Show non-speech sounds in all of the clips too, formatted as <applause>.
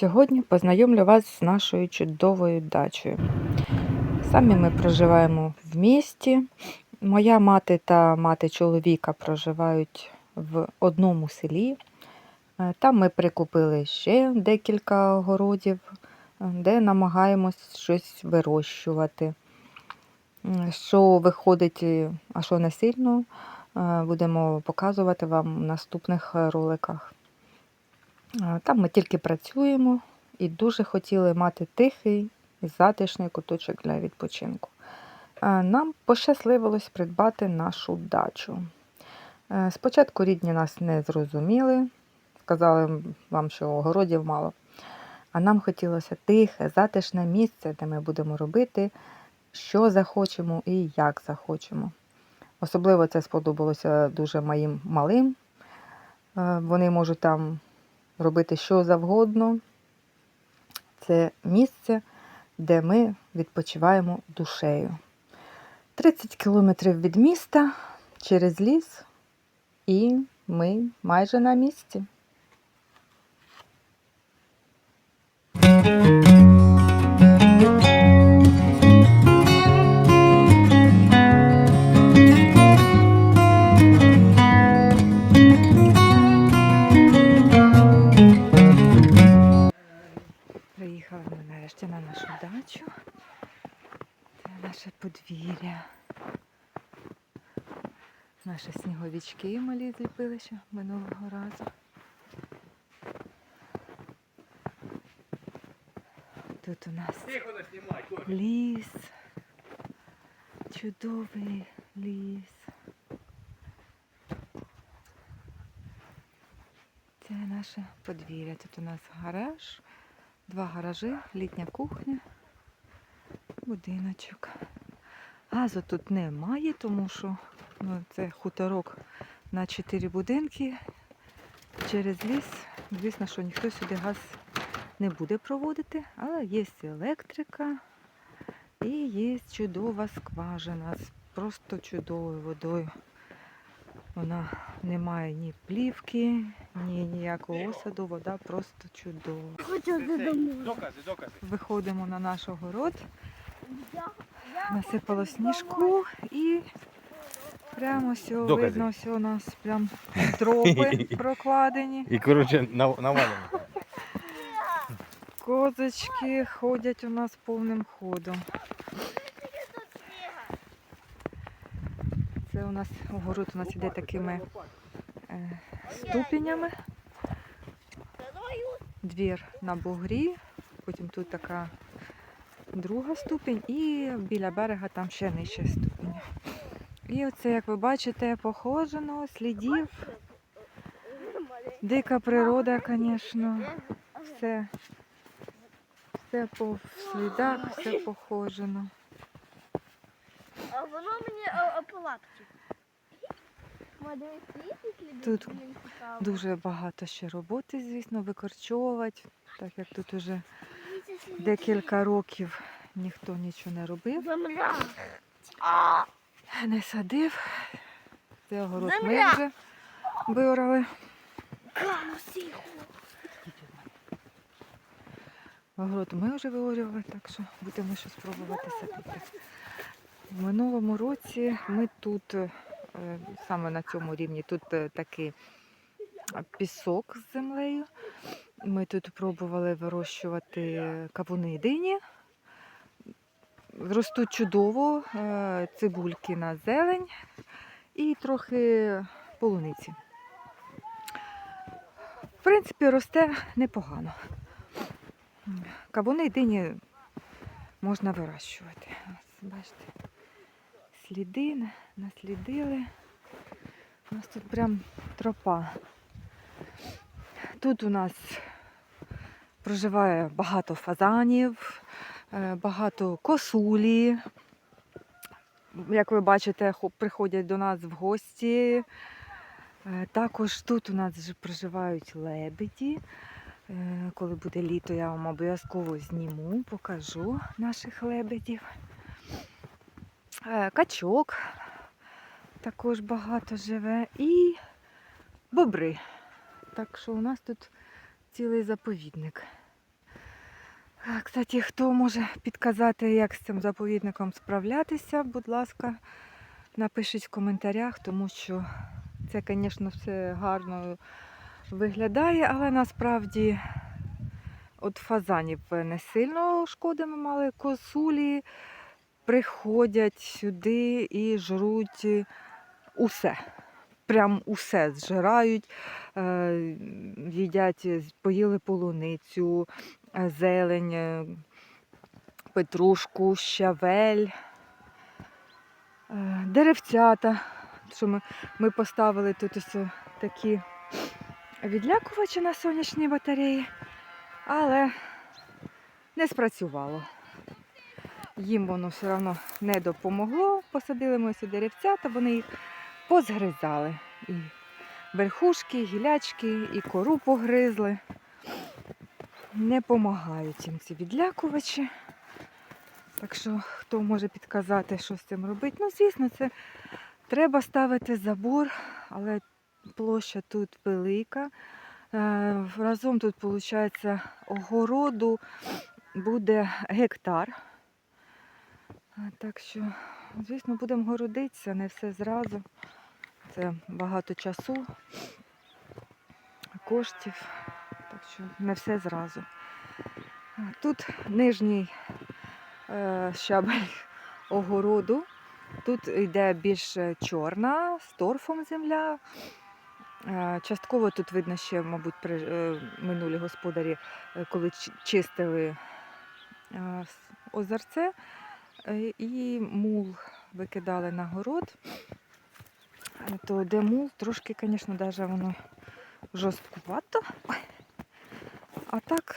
Сьогодні познайомлю вас з нашою чудовою дачею. Самі ми проживаємо в місті. Моя мати та мати чоловіка проживають в одному селі. Е, Там ми прикупили ще декілька огородів, е, де намагаємось щось вирощувати. Що виходить, е, а що не сильно, будемо показувати вам в наступних роликах. Там ми тільки працюємо і дуже хотіли мати тихий і затишний куточок для відпочинку. Нам пощасливилось придбати нашу дачу. Е, Спочатку рідні нас не зрозуміли, сказали вам, що огородів мало. А нам хотілося тихе, затишне місце, де ми будемо робити, що захочемо і як захочемо. Особливо це сподобалося дуже моїм малим. Е, Вони можуть там робити що завгодно. Це місце, де ми відпочиваємо душею. 30 кілометрів від міста через ліс, і ми майже на місці. Наші сніговички малі зліпили ще минулого разу. Тут у нас ліс. Чудовий ліс. Це наше подвір'я. Тут у нас гараж, два гаражі, літня кухня, будиночок. Газу тут немає, тому що ну, це хуторок на чотири будинки. Через ліс. Звісно, що ніхто сюди газ не буде проводити, але є електрика і є чудова скважина з просто чудовою водою. Вона не має ні плівки, ні ніякого осаду, вода просто чудова. Хочу додому. Докази, докази. Виходимо на наш огород, насипало сніжку і прямо все Докази. видно, все у нас прям <laughs> тропи прокладені. І коротше навалено. Козочки ходять у нас повним ходом. Це у нас огород у нас іде такими е, ступенями. Двір на бугрі, потім тут така друга ступінь і біля берега там ще нижче ступінь. І оце, як ви бачите, походжено, слідів. Дика природа, звісно. Все, все по слідах, все похожено. А воно мені палатки. Тут Дуже багато ще роботи, звісно, викорчовувати, так як тут уже декілька років ніхто нічого не робив, Земля. не садив. Це огород ми вже виорали. Огород ми вже виорювали, так що будемо щось пробувати садити. В минулому році ми тут, е, саме на цьому рівні, тут е, такий пісок з землею. Ми тут пробували вирощувати кавуни дині. Ростуть чудово, е, цибульки на зелень і трохи полуниці. В принципі, росте непогано. Кавуни дині можна вирощувати. Ось, бачите, сліди наслідили. У нас тут прям тропа. Тут у нас проживає багато фазанів, е, багато косулі. Як ви бачите, приходять до нас в гості. Е, Також тут у нас проживають лебеді. Е, Коли буде літо, я вам обов'язково зніму, покажу наших лебедів. Качок також багато живе. І бобри. Так що у нас тут цілий заповідник. Кстати, хто може підказати, як з цим заповідником справлятися, будь ласка, напишіть в коментарях, тому що це, звісно, все гарно виглядає, але насправді от фазанів не сильно шкоди ми мали. Косулі приходять сюди і жруть усе. Прям усе зжирають, е, їдять, поїли полуницю, е, зелень, е, петрушку, щавель, е, деревцята. Що ми, ми поставили тут ось такі відлякувачі на сонячній батареї, але не спрацювало. Їм воно все одно не допомогло. Посадили ми сюди деревцята, вони їх позгризали. І верхушки, і гілячки, і кору погризли. Не допомагають їм ці відлякувачі. Так що, хто може підказати, що з цим робити? Ну, звісно, це треба ставити забор, але площа тут велика. Е, Разом тут, виходить, огороду буде гектар. Так що, звісно, будемо городитися, не все зразу. Це багато часу, коштів, так що не все зразу. Тут нижній е, щабель огороду. Тут йде більш чорна, з торфом земля. Е, Частково тут видно ще, мабуть, при е, минулі господарі, е, коли чистили озерце, і мул викидали на город. Е, То де мул, трошки, звісно, навіть воно жорсткувато. А так,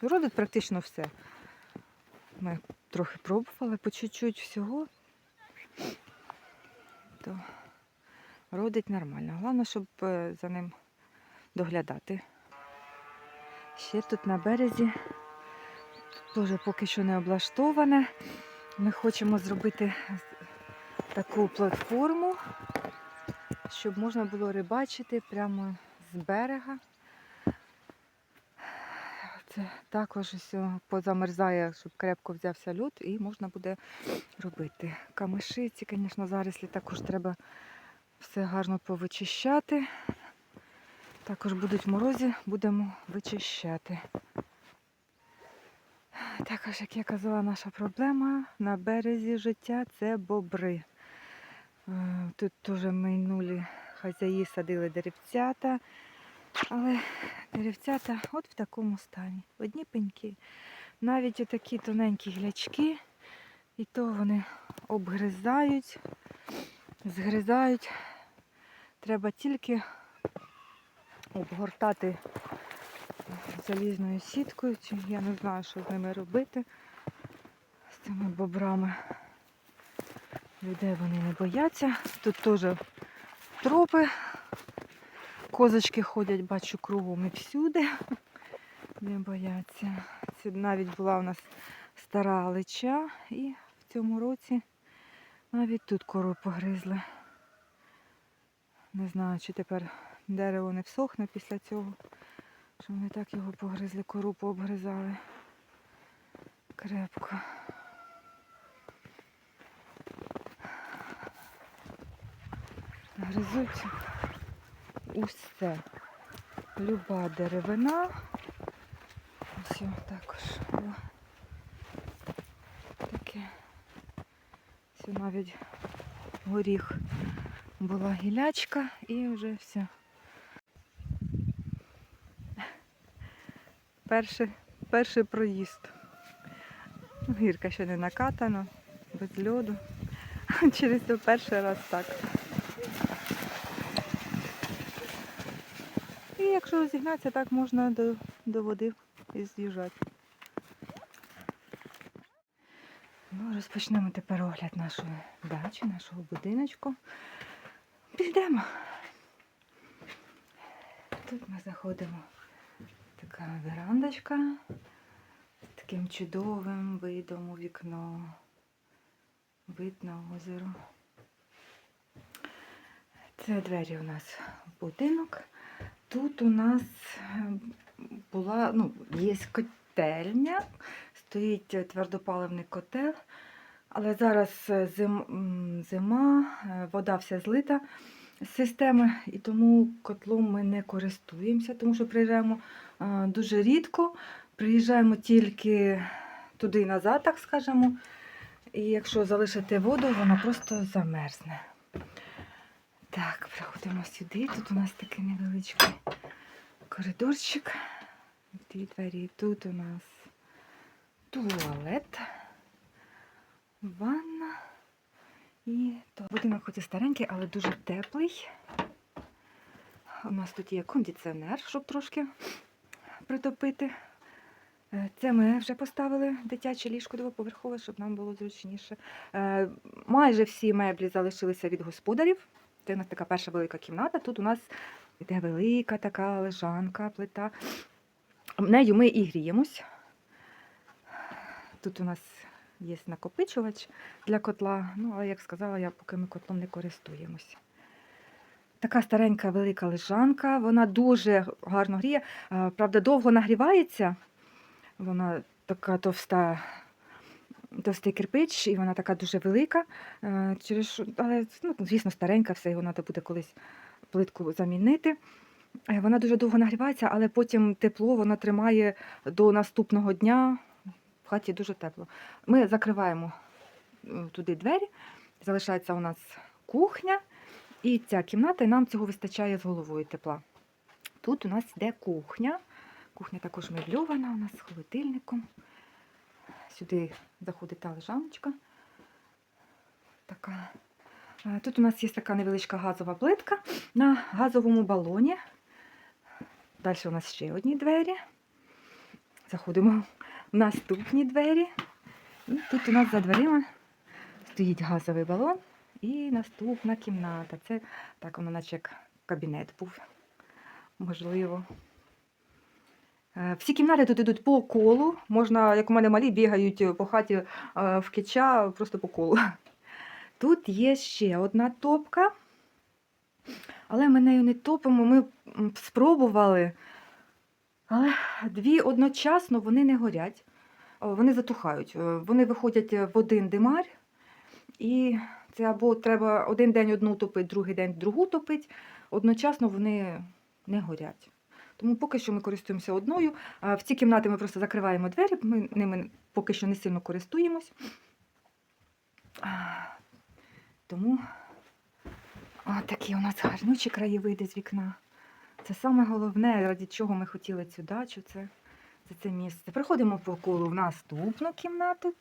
родить практично все. Ми трохи пробували по чуть-чуть всього. То родить нормально. Головне, щоб е, за ним доглядати. Ще тут на березі теж поки що не облаштоване. Ми хочемо зробити таку платформу, щоб можна було рибачити прямо з берега. Це також ось позамерзає, щоб крепко взявся лід, і можна буде робити. Камиші, ці, звісно, зарослі також треба все гарно повичищати. Також будуть морози, будемо вичищати. Також, як я казала, наша проблема на березі життя це бобри. Е, Тут теж минулі хазяї садили деревцята, але деревцята от в такому стані. Одні пеньки. Навіть такі тоненькі глячки, і то вони обгризають, згризають. Треба тільки обгортати залізною сіткою, чи я не знаю, що з ними робити, з цими бобрами. Людей вони не бояться. Тут теж тропи. Козочки ходять, бачу, кругом і всюди. Не бояться. Це навіть була у нас стара лича і в цьому році навіть тут кору погризли. Не знаю, чи тепер дерево не всохне після цього. Що вони так його погризли, кору пообгризали. Крепко. Гризуть усе. Люба деревина. Ось також. О. Таке. Все навіть горіх була гілячка і вже все. Перший, перший проїзд. Гірка ще не накатана, без льоду. <laughs> Через це перший раз так. І якщо розігнатися, так можна до, до води і з'їжджати. Ну, розпочнемо тепер огляд нашої дачі, нашого будиночку. Підемо. Тут ми заходимо. Така верандочка з таким чудовим видом у вікно. Вид на озеро. Це двері у нас будинок. Тут у нас е, була, ну, є котельня, стоїть твердопаливний котел. Але зараз е, зим, зима, е, вода вся злита системи, і тому котлом ми не користуємося, тому що приїжджаємо дуже рідко. Приїжджаємо тільки туди і назад, так скажемо. І якщо залишити воду, вона просто замерзне. Так, приходимо сюди. Тут у нас такий невеличкий коридорчик. Дві двері. Тут у нас туалет, ванна і то. Будинок хоч і старенький, але дуже теплий. У нас тут є кондиціонер, щоб трошки притопити. Е, Це ми вже поставили дитяче ліжко двоповерхове, щоб нам було зручніше. Е, Майже всі меблі залишилися від господарів. Це у нас така перша велика кімната. Тут у нас йде велика така лежанка, плита. Нею ми і гріємось. Тут у нас є накопичувач для котла. Ну, але як сказала, я поки ми котлом не користуємося. Така старенька велика лежанка, вона дуже гарно гріє. Правда, довго нагрівається. Вона така товста, товстий кирпич, і вона така дуже велика. Через але, ну, звісно, старенька, все, його треба буде колись плитку замінити. Е, Вона дуже довго нагрівається, але потім тепло вона тримає до наступного дня. Хаті дуже тепло. Ми закриваємо туди двері, залишається у нас кухня і ця кімната, і нам цього вистачає з головою тепла. Тут у нас йде кухня. Кухня також мебльована у нас з холодильником. Сюди заходить та лежаночка. Така. Тут у нас є така невеличка газова плитка на газовому балоні. Далі у нас ще одні двері. Заходимо наступні двері. І тут у нас за дверима стоїть газовий балон і наступна кімната. Це так, воно наче як кабінет був. Можливо. Е, Всі кімнати тут йдуть по колу. Можна, як у мене малі, бігають по хаті е, в кича просто по колу. Тут є ще одна топка, але ми нею не топимо. Ми спробували, але дві одночасно вони не горять, вони затухають. Е, Вони виходять в один димар, і це або треба один день одну топити, другий день другу топити. Одночасно вони не горять. Тому поки що ми користуємося одною. В ці кімнати ми просто закриваємо двері, ми ними поки що не сильно користуємось. Тому такі у нас гарнючі краєвиди з вікна. Це саме головне, раді чого ми хотіли цю дачу, це, це це місце. Приходимо по колу в наступну кімнату.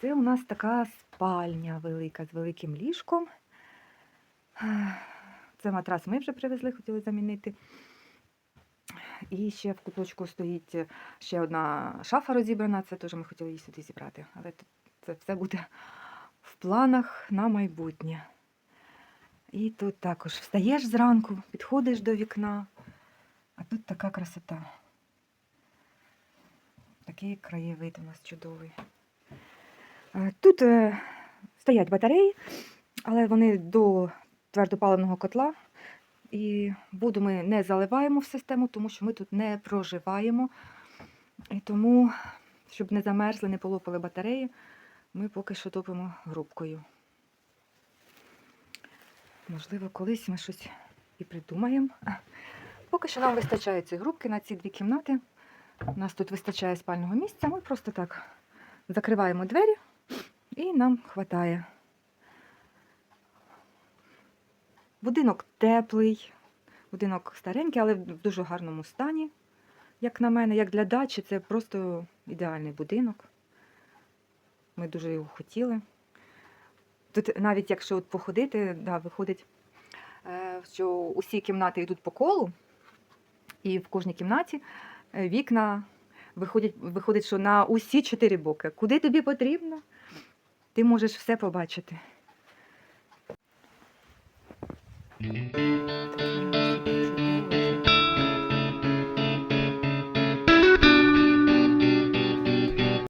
Це у нас така спальня велика з великим ліжком. Це матрас ми вже привезли, хотіли замінити. І ще в куточку стоїть ще одна шафа розібрана, це теж ми хотіли її сюди зібрати. Але це все буде в планах на майбутнє. І тут також встаєш зранку, підходиш до вікна, а тут така красота. Такий краєвид у нас чудовий. Тут е, стоять батареї, але вони до твердопаливного котла. І воду ми не заливаємо в систему, тому що ми тут не проживаємо. І тому, щоб не замерзли, не полопали батареї, ми поки що топимо грубкою. Можливо, колись ми щось і придумаємо. Поки що нам вистачає цієї грубки на ці дві кімнати. У нас тут вистачає спального місця. Ми просто так закриваємо двері і нам вистачає. Будинок теплий, будинок старенький, але в дуже гарному стані. Як на мене, як для дачі, це просто ідеальний будинок. Ми дуже його хотіли. Тут навіть якщо от походити, да, виходить, е, що усі кімнати йдуть по колу, і в кожній кімнаті е, вікна виходять, виходить, що на усі чотири боки. Куди тобі потрібно, ти можеш все побачити.